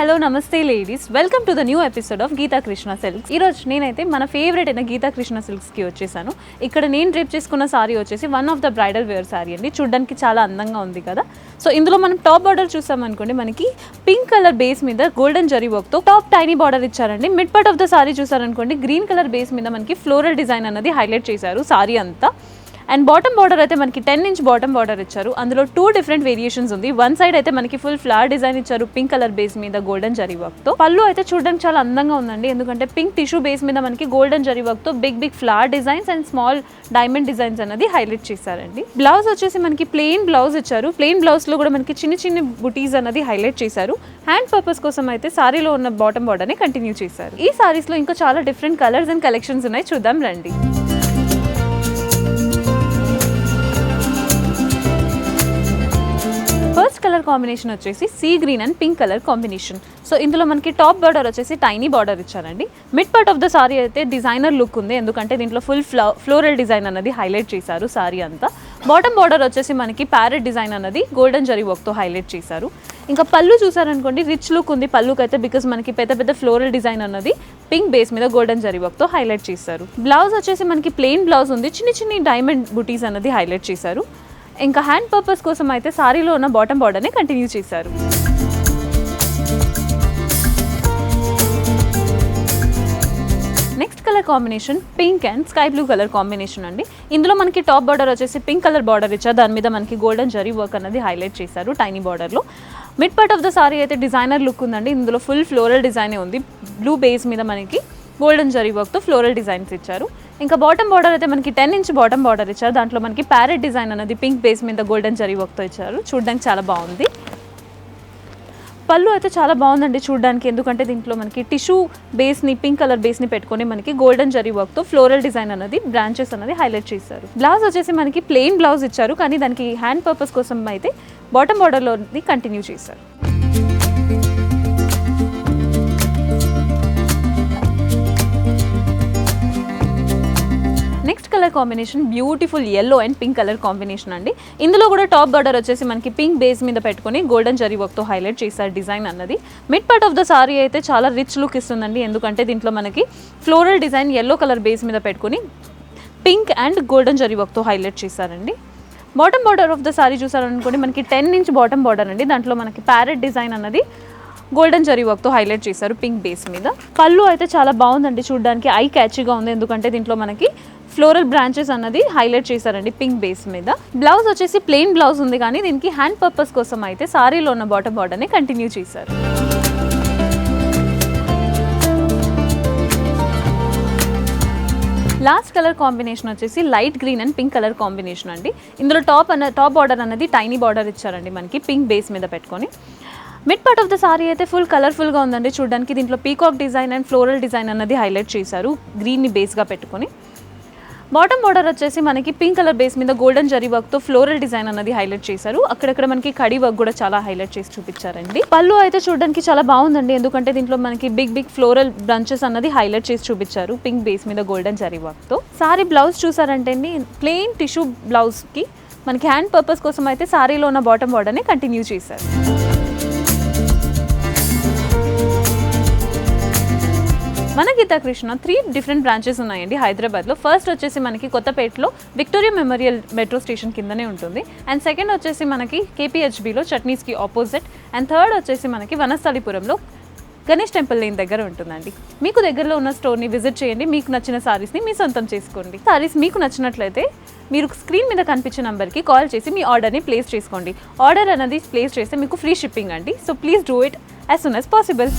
Hello నమస్తే ladies. Welcome to the new episode of Geetha Krishna silks. ఈ రోజు నేనైతే మన ఫేవరెట్ అయిన గీతా కృష్ణ సిల్క్స్కి వచ్చేసాను. ఇక్కడ నేను డ్రేప్ చేసుకున్న సారీ వచ్చేసి one of the bridal wear sari అండి. చూడడానికి చాలా అందంగా ఉంది కదా. సో ఇందులో మనం టాప్ బార్డర్ చూసామనుకోండి మనకి పింక్ కలర్ బేస్ మీద గోల్డెన్ జరీ వర్క్తో టాప్ టైనీ బార్డర్ ఇచ్చారండి. Mid part of the sari చూసారనుకోండి green colour base మీద మనకి ఫ్లోరల్ డిజైన్ అనేది హైలైట్ చేశారు సారీ అంతా. అండ్ బాటమ్ బార్డర్ అయితే మనకి టెన్ ఇంచ్ బాటమ్ బార్డర్ ఇచ్చారు. అందులో టూ డిఫరెంట్ వేరియేషన్స్ ఉంది. వన్ సైడ్ అయితే మనకి ఫుల్ ఫ్లవర్ డిజైన్ ఇచ్చారు. పింక్ కలర్ బేస్ మీద గోల్డెన్ జరీ వర్క్తో. పళ్ళు అయితే చూడడానికి చాలా అందంగా ఉందండి. ఎందుకంటే పింక్ టిష్యూ బేస్ మీద మనకి గోల్డెన్ జరీ వర్క్తో big big flower designs and small diamond designs అనేది హైలైట్ చేశారండి. బ్లౌజ్ వచ్చేసి మనకి ప్లెయిన్ బ్లౌజ్ ఇచ్చారు. ప్లెయిన్ బ్లౌజ్లో కూడా మనకి చిన్న చిన్న బుటీస్ అనేది హైలైట్ చేశారు. హ్యాండ్ పర్పస్ కోసం అయితే సారీలో ఉన్న బాటమ్ బార్డర్ని కంటిన్యూ చేశారు. ఈ సారీస్లో ఇంకా చాలా డిఫరెంట్ కలర్స్ అండ్ కలెక్షన్స్ ఉన్నాయి. చూద్దాం రండి. కాంబినేషన్ వచ్చేసి sea green and pink colour combination so ఇందులో మనకి టాప్ బార్డర్ వచ్చేసి టైనీ బార్డర్ ఇచ్చారండి. Mid part of the sari అయితే డిజైనర్ లుక్ ఉంది. ఎందుకంటే దీంట్లో ఫుల్ ఫ్లో ఫ్లోరల్ డిజైన్ అనేది హైలైట్ చేశారు సారీ అంతా. బాటమ్ బార్డర్ వచ్చేసి మనకి ప్యారెట్ డిజైన్ అనేది గోల్డెన్ జరీ వర్క్తో హైలైట్ చేశారు. ఇంకా పళ్ళు చూసారనుకోండి రిచ్ లుక్ ఉంది పళ్ళుకి అయితే బికాస్ మనకి పెద్ద పెద్ద ఫ్లోరల్ డిజైన్ అన్నది పింక్ బేస్ మీద గోల్డెన్ జరీ వర్క్తో హైలైట్ చేశారు. బ్లౌజ్ వచ్చేసి మనకి ప్లెయిన్ బ్లౌజ్ ఉంది. చిన్ని చిన్ని డైమండ్ బుటీస్ అనేది హైలైట్ చేశారు. ఇంకా హ్యాండ్ పర్పస్ కోసం అయితే సారీలో ఉన్న బాటమ్ బార్డర్ని కంటిన్యూ చేశారు. Next colour combination pink and sky blue colour combination అండి. ఇందులో మనకి టాప్ బార్డర్ వచ్చేసి పింక్ కలర్ బార్డర్ ఇచ్చారు. దాని మీద మనకి గోల్డెన్ జరీ వర్క్ అనేది హైలైట్ చేశారు టైనీ బార్డర్లో mid part of the sari అయితే డిజైనర్ లుక్ ఉందండి. ఇందులో ఫుల్ ఫ్లోరల్ డిజైనే ఉంది. బ్లూ బేస్ మీద మనకి గోల్డెన్ జరీ వర్క్తో ఫ్లోరల్ డిజైన్స్ ఇచ్చారు. ఇంకా బాటమ్ బార్డర్ అయితే మనకి టెన్ ఇంచ్ బాటమ్ బార్డర్ ఇచ్చారు. దాంట్లో మనకి ప్యారెట్ డిజైన్ అనేది పింక్ బేస్ మీద గోల్డెన్ జరీ వర్క్తో ఇచ్చారు. చూడడానికి చాలా బాగుంది. పళ్ళు అయితే చాలా బాగుందండి చూడడానికి. ఎందుకంటే దీంట్లో మనకి టిష్యూ బేస్ని పింక్ కలర్ బేస్ని పెట్టుకొని మనకి గోల్డెన్ జరీ వర్క్తో ఫ్లోరల్ డిజైన్ అనేది బ్రాంచెస్ అనేది హైలైట్ చేశారు. బ్లౌజ్ వచ్చేసి మనకి ప్లెయిన్ బ్లౌజ్ ఇచ్చారు. కానీ దానికి హ్యాండ్ పర్పస్ కోసం అయితే బాటమ్ బార్డర్లోని కంటిన్యూ చేశారు. Colour combination beautiful yellow and pink colour combination అండి. ఇందులో కూడా టాప్ బార్డర్ వచ్చేసి మనకి పింక్ బేస్ మీద పెట్టుకొని గోల్డెన్ జరీ వర్క్తో హైలైట్ చేశారు డిజైన్ అన్నది. Mid part of the sari అయితే చాలా రిచ్ లుక్ ఇస్తుందండి. ఎందుకంటే దీంట్లో మనకి floral design yellow colour base మీద పెట్టుకొని పింక్ అండ్ గోల్డెన్ జరీ వర్క్తో హైలైట్ చేశారండి. Bottom border of the sari చూసారనుకోండి మనకి టెన్ ఇంచ్ బాటమ్ బార్డర్ అండి. దాంట్లో మనకి ప్యారెట్ డిజైన్ అన్నది గోల్డెన్ జరీ వర్క్తో హైలైట్ చేశారు పింక్ బేస్ మీద. పళ్ళు అయితే చాలా బాగుందండి చూడడానికి. ఐ క్యాచీగా ఉంది. ఎందుకంటే దీంట్లో మనకి ఫ్లోరల్ బ్రాంచెస్ అన్నది హైలైట్ చేశారండి పింక్ బేస్ మీద. బ్లౌజ్ వచ్చేసి ప్లెయిన్ బ్లౌజ్ ఉంది కానీ దీనికి హ్యాండ్ పర్పస్ కోసం అయితే సారీలో ఉన్న బాటమ్ బార్డర్ని కంటిన్యూ చేశారు. లాస్ట్ కలర్ కాంబినేషన్ వచ్చేసి light green and pink colour combination అండి. ఇందులో టాప్ అన్న టాప్ బార్డర్ అనేది టైనీ బార్డర్ ఇచ్చారండి మనకి పింక్ బేస్ మీద పెట్టుకొని. Mid part of the sari అయితే ఫుల్ కలర్ఫుల్గా ఉందండి. చూడడానికి దీంట్లో peacock design and floral design అన్నది హైలైట్ చేశారు. గ్రీన్ని బేస్గా పెట్టుకొని. బాటమ్ బార్డర్ వచ్చేసి మనకి పింక్ కలర్ బేస్ మీద గోల్డెన్ జరీ వర్క్తో ఫ్లోరల్ డిజైన్ అన్నది హైలైట్ చేశారు. అక్కడక్కడ మనకి కడి వర్క్ కూడా చాలా హైలైట్ చేసి చూపించారండి. పళ్ళు అయితే చూడడానికి చాలా బాగుందండి. ఎందుకంటే దీంట్లో మనకి బిగ్ బిగ్ ఫ్లోరల్ బ్రంచెస్ అన్నది హైలైట్ చేసి చూపించారు పింక్ బేస్ మీద గోల్డెన్ జరీ వర్క్తో. సారీ బ్లౌజ్ చూసారంటే అండి ప్లెయిన్ టిష్యూ బ్లౌజ్కి మనకి హ్యాండ్ పర్పస్ కోసం అయితే సారీలో ఉన్న బాటమ్ బార్డర్ని కంటిన్యూ చేశారు. మన Geetha Krishna three different branches ఉన్నాయండి హైదరాబాద్లో. ఫస్ట్ వచ్చేసి మనకి కొత్తపేటలో విక్టోరియా మెమోరియల్ మెట్రో స్టేషన్ కిందనే ఉంటుంది. అండ్ సెకండ్ వచ్చేసి మనకి కేపీహెచ్బిలో చట్నీస్కి ఆపోజిట్ అండ్ థర్డ్ వచ్చేసి మనకి వనస్థలిపురంలో గణేష్ టెంపుల్ లేని దగ్గర ఉంటుందండి. మీకు దగ్గరలో ఉన్న స్టోర్ని విజిట్ చేయండి. మీకు నచ్చిన సారీస్ని మీ సొంతం చేసుకోండి. సారీస్ మీకు నచ్చినట్లయితే మీరు స్క్రీన్ మీద కనిపించే నెంబర్కి కాల్ చేసి మీ ఆర్డర్ని ప్లేస్ చేసుకోండి. ఆర్డర్ అనేది ప్లేస్ చేస్తే మీకు ఫ్రీ షిప్పింగ్ అండి. So please do it as soon as possible